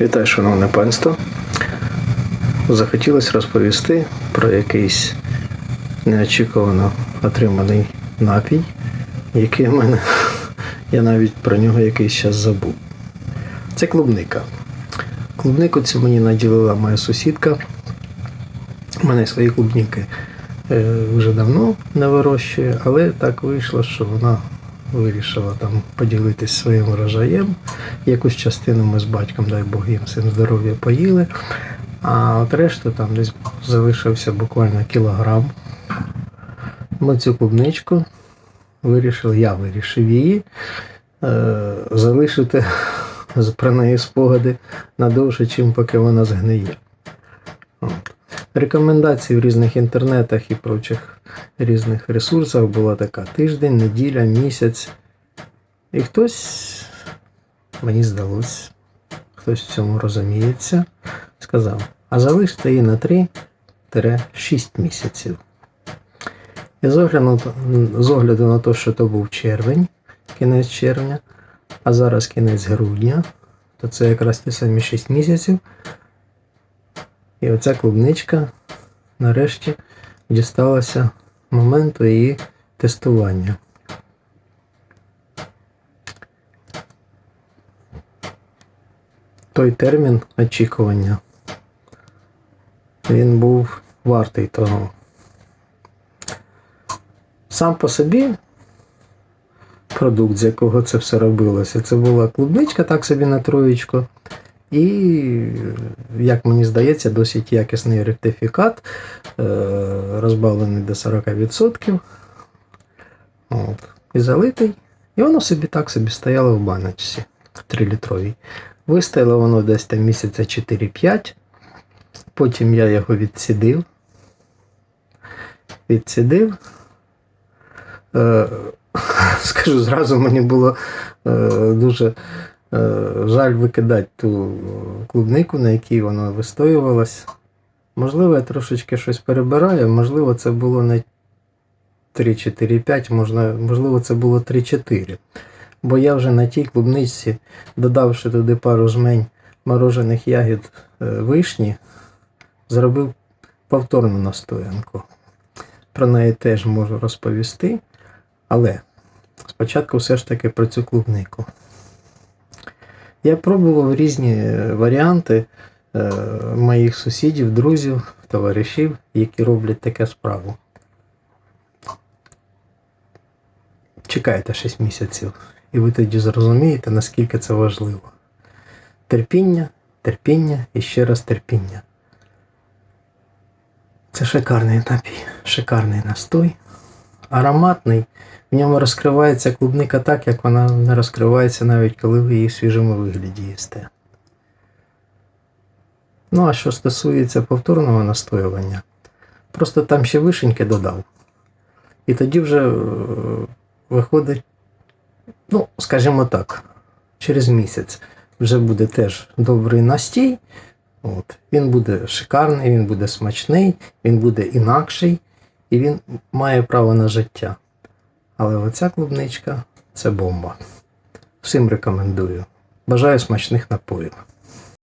Вітаю, шановне панство. Захотілося розповісти про якийсь неочікувано отриманий напій, який в мене, я навіть про нього якийсь час забув. Це клубника. Клубнику цю мені наділила моя сусідка. У мене свої клубніки е, вже давно не вирощує, але так вийшло, що вона вирішила там поділитись своїм врожаєм. Якусь частину ми з батьком, дай Бог їм всім здоров'я поїли. А от решту там десь залишився буквально кілограм. Ми цю клубничку вирішили, я вирішив її е, залишити про неї спогади надовше, чим поки вона згниє. Рекомендацій в різних інтернетах і прочих різних ресурсах була така тиждень, неділя, місяць. І хтось, мені здалось, хтось в цьому розуміється, сказав, а залиште її на 3-6 місяців. І з огляду, з огляду на те, що то був червень, кінець червня, а зараз кінець грудня, то це якраз ті самі 6 місяців. І оця клубничка нарешті дісталася моменту її тестування. Той термін очікування. Він був вартий того. Сам по собі продукт, з якого це все робилося, це була клубничка, так собі на троєчку. І, як мені здається, досить якісний ректифікат, е, розбавлений до 40%. От. І залитий. І воно собі так собі стояло в баночці 3-літровій. Вистояло воно десь там місяця 4-5. Потім я його відсідив. Відсідив. Е, скажу зразу, мені було е, дуже жаль викидати ту клубнику, на якій воно вистоювалось. Можливо, я трошечки щось перебираю, можливо, це було не 3-4-5, можна, можливо, це було 3-4. Бо я вже на тій клубничці, додавши туди пару жмень морожених ягід е, вишні, зробив повторну настоянку. Про неї теж можу розповісти. Але спочатку все ж таки про цю клубнику. Я пробував різні е, варіанти е, моїх сусідів, друзів, товаришів, які роблять таке справу. Чекайте 6 місяців, і ви тоді зрозумієте, наскільки це важливо. Терпіння, терпіння і ще раз терпіння. Це шикарний напій, шикарний настой, ароматний. В ньому розкривається клубника так, як вона не розкривається навіть коли ви її в свіжому вигляді їсте. Ну, а що стосується повторного настоювання, просто там ще вишеньки додав. І тоді вже е, виходить, ну, скажімо так, через місяць вже буде теж добрий настій. От. Він буде шикарний, він буде смачний, він буде інакший, і він має право на життя. Але оця клубничка це бомба. Всім рекомендую. Бажаю смачних напоїв.